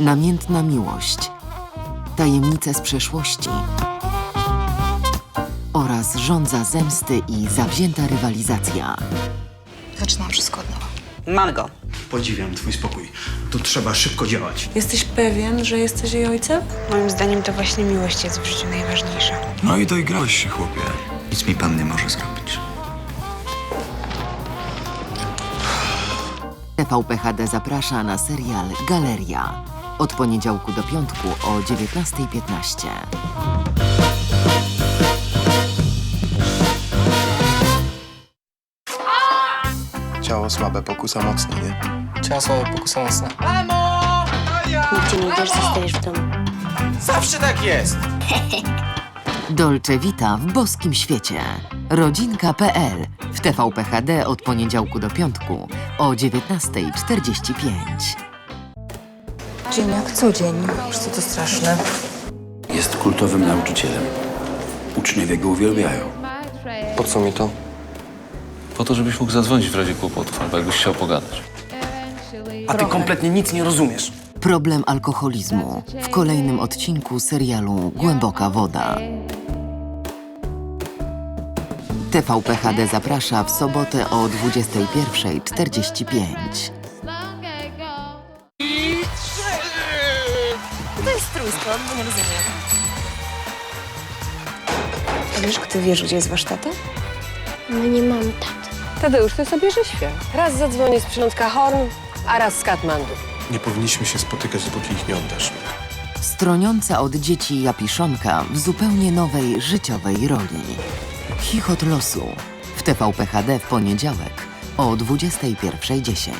Namiętna miłość, tajemnice z przeszłości oraz żądza zemsty i zawzięta rywalizacja. Zaczynam wszystko od nowa. Mam go. Podziwiam twój spokój. Tu trzeba szybko działać. Jesteś pewien, że jesteś jej ojcem? Moim zdaniem to właśnie miłość jest w życiu najważniejsza. No i doigrałeś się, chłopie. Nic mi pan nie może zrobić. TVP HD zaprasza na serial Galeria. Od poniedziałku do piątku o 19.15. Ciało słabe, pokusa mocna, nie? Ciała słabe, pokusa mocna. Nigdzie nie idziesz, zostajesz w domu. Zawsze tak jest! Dolce Vita w boskim świecie. Rodzinka.pl w TVP HD od poniedziałku do piątku o 19.45. Dzień jak co dzień. Co to straszne. Jest kultowym nauczycielem. Uczniowie go uwielbiają. Po co mi to? Po to, żebyś mógł zadzwonić w razie kłopotów, albo jakbyś chciał pogadać. A ty kompletnie nic nie rozumiesz. Problem alkoholizmu w kolejnym odcinku serialu Głęboka Woda. TVP HD zaprasza w sobotę o 21.45. A wiesz, kto wie, gdzie jest wasz tata? No nie mam taty. Tadeusz, ty sobie rzeźwie. Raz zadzwonię z przylądka Horn, a raz z Katmandu. Nie powinniśmy się spotykać, dopóki ich nie oddasz. Stroniąca od dzieci Japiszonka w zupełnie nowej życiowej roli. Chichot losu w TVP HD w poniedziałek o 21.10.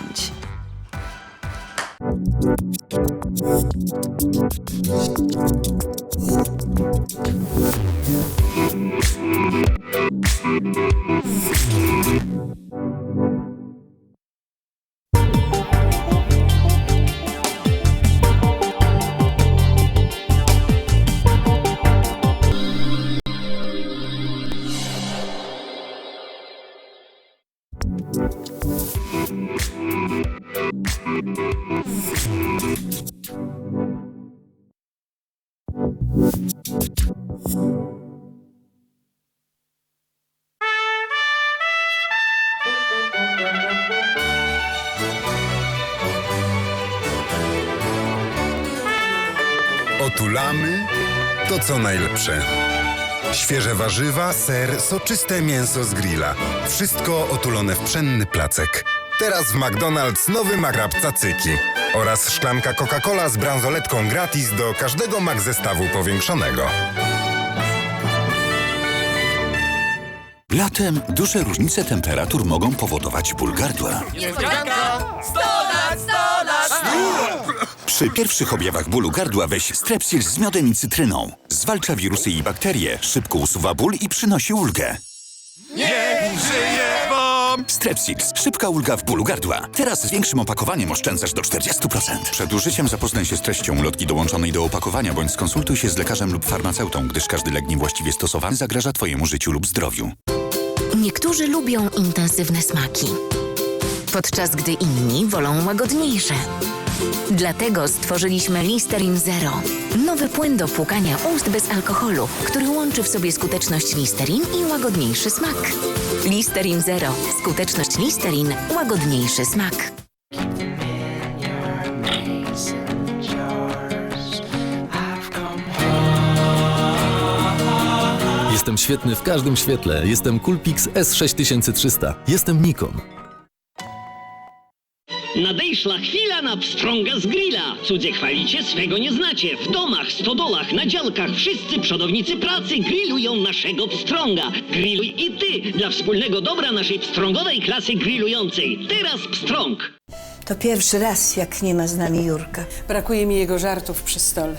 Otulamy to co najlepsze. Świeże warzywa, ser, soczyste mięso z grilla. Wszystko otulone w pszenny placek. Teraz w McDonald's nowy magrab cacyki. Oraz szklanka Coca-Cola z bransoletką gratis do każdego mak zestawu powiększonego. Latem duże różnice temperatur mogą powodować ból gardła. Przy pierwszych objawach bólu gardła weź Strepsils z miodem i cytryną. Zwalcza wirusy i bakterie, szybko usuwa ból i przynosi ulgę. Strepsils. Szybka ulga w bólu gardła. Teraz z większym opakowaniem oszczędzasz do 40%. Przed użyciem zapoznaj się z treścią ulotki dołączonej do opakowania bądź skonsultuj się z lekarzem lub farmaceutą, gdyż każdy lek niewłaściwie stosowany zagraża Twojemu życiu lub zdrowiu. Niektórzy lubią intensywne smaki, podczas gdy inni wolą łagodniejsze. Dlatego stworzyliśmy Listerin Zero. Nowy płyn do płukania ust bez alkoholu, który łączy w sobie skuteczność Listerin i łagodniejszy smak. Listerin Zero. Skuteczność Listerin, łagodniejszy smak. Jestem świetny w każdym świetle. Jestem Coolpix S6300. Jestem Nikon. Nadejszła chwila na pstrąga z grilla. Cudze chwalicie, swego nie znacie. W domach, stodolach, na działkach wszyscy przodownicy pracy grillują naszego pstrąga. Grilluj i ty dla wspólnego dobra naszej pstrągowej klasy grillującej. Teraz pstrąg. To pierwszy raz, jak nie ma z nami Jurka. Brakuje mi jego żartów przy stole.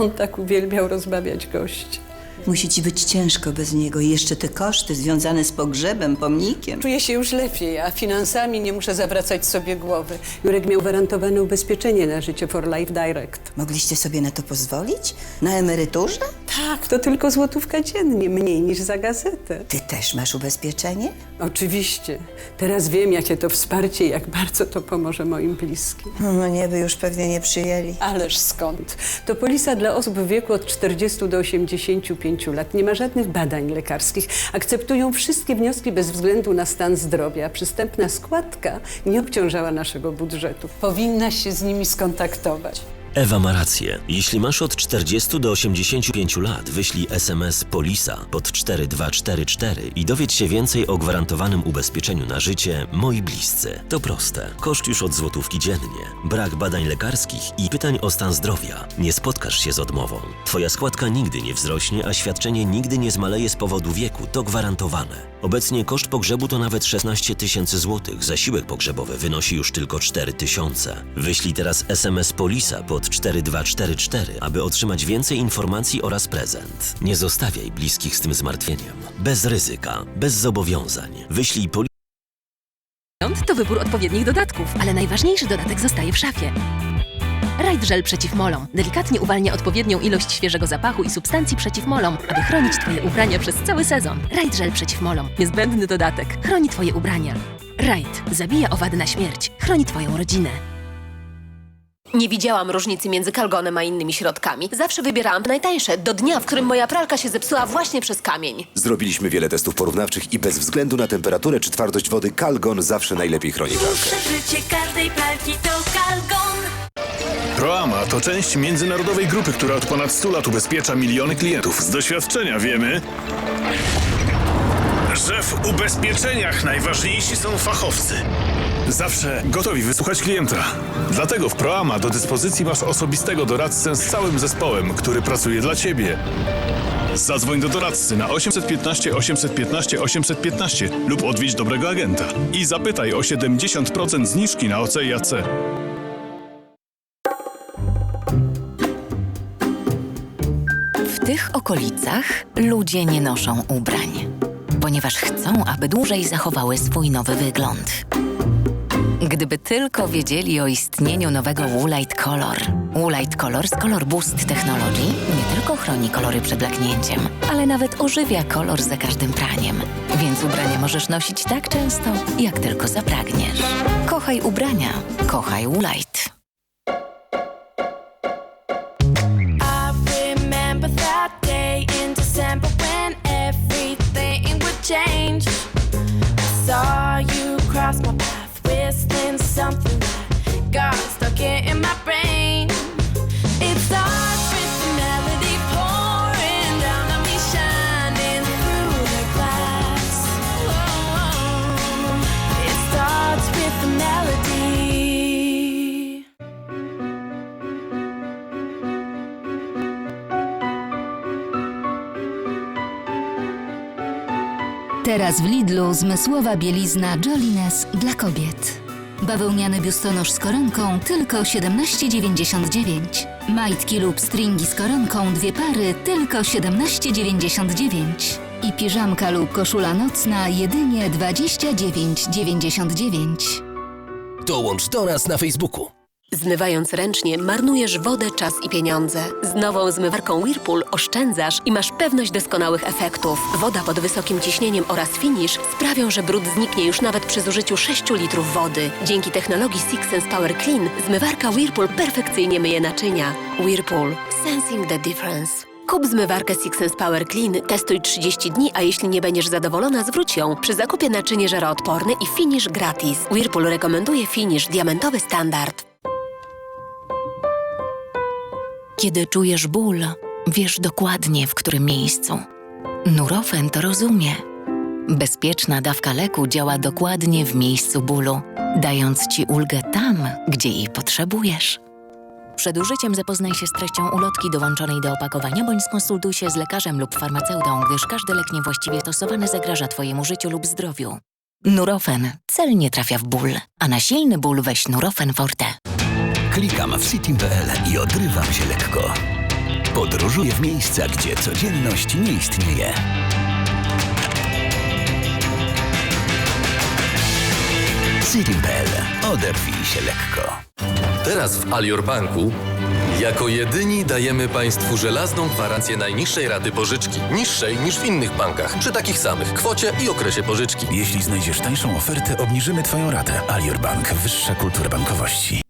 On tak uwielbiał rozbawiać gości. Musi ci być ciężko bez niego i jeszcze te koszty związane z pogrzebem, pomnikiem. Czuję się już lepiej, a finansami nie muszę zawracać sobie głowy. Jurek miał gwarantowane ubezpieczenie na życie for Life Direct. Mogliście sobie na to pozwolić? Na emeryturze? Tak, to tylko złotówka dziennie, mniej niż za gazetę. Ty też masz ubezpieczenie? Oczywiście. Teraz wiem, jakie to wsparcie i jak bardzo to pomoże moim bliskim. No nie, by już pewnie nie przyjęli. Ależ skąd? To polisa dla osób w wieku od 40 do 85 lat. Nie ma żadnych badań lekarskich. Akceptują wszystkie wnioski bez względu na stan zdrowia. Przystępna składka nie obciążała naszego budżetu. Powinnaś się z nimi skontaktować. Ewa ma rację. Jeśli masz od 40 do 85 lat, wyślij SMS POLISA pod 4244 i dowiedz się więcej o gwarantowanym ubezpieczeniu na życie Moi Bliscy. To proste. Koszt już od złotówki dziennie. Brak badań lekarskich i pytań o stan zdrowia. Nie spotkasz się z odmową. Twoja składka nigdy nie wzrośnie, a świadczenie nigdy nie zmaleje z powodu wieku. To gwarantowane. Obecnie koszt pogrzebu to nawet 16 tysięcy złotych. Zasiłek pogrzebowy wynosi już tylko 4 tysiące. Wyślij teraz SMS POLISA pod 4244, aby otrzymać więcej informacji oraz prezent. Nie zostawiaj bliskich z tym zmartwieniem. Bez ryzyka, bez zobowiązań. Wyślij POLISA To wybór odpowiednich dodatków, ale najważniejszy dodatek zostaje w szafie. Ride Gel przeciw molom. Delikatnie uwalnia odpowiednią ilość świeżego zapachu i substancji przeciw molom, aby chronić Twoje ubrania przez cały sezon. Ride Gel przeciw molom. Niezbędny dodatek. Chroni Twoje ubrania. Ride. Zabija owady na śmierć. Chroni Twoją rodzinę. Nie widziałam różnicy między kalgonem a innymi środkami. Zawsze wybierałam najtańsze, do dnia, w którym moja pralka się zepsuła właśnie przez kamień. Zrobiliśmy wiele testów porównawczych i bez względu na temperaturę czy twardość wody Kalgon zawsze najlepiej chroni pralkę. Życie każdej pralki to Kalgon. Proama to część międzynarodowej grupy, która od ponad 100 lat ubezpiecza miliony klientów. Z doświadczenia wiemy, w ubezpieczeniach najważniejsi są fachowcy. Zawsze gotowi wysłuchać klienta. Dlatego w Proama do dyspozycji masz osobistego doradcę z całym zespołem, który pracuje dla ciebie. Zadzwoń do doradcy na 815 815 815 lub odwiedź dobrego agenta i zapytaj o 70% zniżki na OC. W tych okolicach ludzie nie noszą ubrań, ponieważ chcą, aby dłużej zachowały swój nowy wygląd. Gdyby tylko wiedzieli o istnieniu nowego Woolite Color. Woolite Color z Color Boost Technology nie tylko chroni kolory przed blaknięciem, ale nawet ożywia kolor za każdym praniem. Więc ubrania możesz nosić tak często, jak tylko zapragniesz. Kochaj ubrania, kochaj Woolite. Teraz w Lidlu zmysłowa bielizna Jolines dla kobiet. Bawełniany biustonosz z koronką tylko 17,99. Majtki lub stringi z koronką dwie pary tylko 17,99. I piżamka lub koszula nocna jedynie 29,99. Dołącz do nas na Facebooku. Zmywając ręcznie, marnujesz wodę, czas i pieniądze. Z nową zmywarką Whirlpool oszczędzasz i masz pewność doskonałych efektów. Woda pod wysokim ciśnieniem oraz finish sprawią, że brud zniknie już nawet przy zużyciu 6 litrów wody. Dzięki technologii Six Sense Power Clean zmywarka Whirlpool perfekcyjnie myje naczynia. Whirlpool. Sensing the difference. Kup zmywarkę Six Sense Power Clean, testuj 30 dni, a jeśli nie będziesz zadowolona, zwróć ją. Przy zakupie naczynie żaroodporne i finish gratis. Whirlpool rekomenduje finish diamentowy standard. Kiedy czujesz ból, wiesz dokładnie w którym miejscu. Nurofen to rozumie. Bezpieczna dawka leku działa dokładnie w miejscu bólu, dając ci ulgę tam, gdzie jej potrzebujesz. Przed użyciem zapoznaj się z treścią ulotki dołączonej do opakowania bądź skonsultuj się z lekarzem lub farmaceutą, gdyż każdy lek niewłaściwie stosowany zagraża Twojemu życiu lub zdrowiu. Nurofen celnie trafia w ból, a na silny ból weź Nurofen Forte. Klikam w sitim.pl i odrywam się lekko. Podróżuję w miejsca, gdzie codzienność nie istnieje. Sitim.pl. Oderwij się lekko. Teraz w Alior Banku jako jedyni dajemy Państwu żelazną gwarancję najniższej raty pożyczki. Niższej niż w innych bankach, przy takich samych kwocie i okresie pożyczki. Jeśli znajdziesz tańszą ofertę, obniżymy Twoją ratę. Alior Bank. Wyższa kultura bankowości.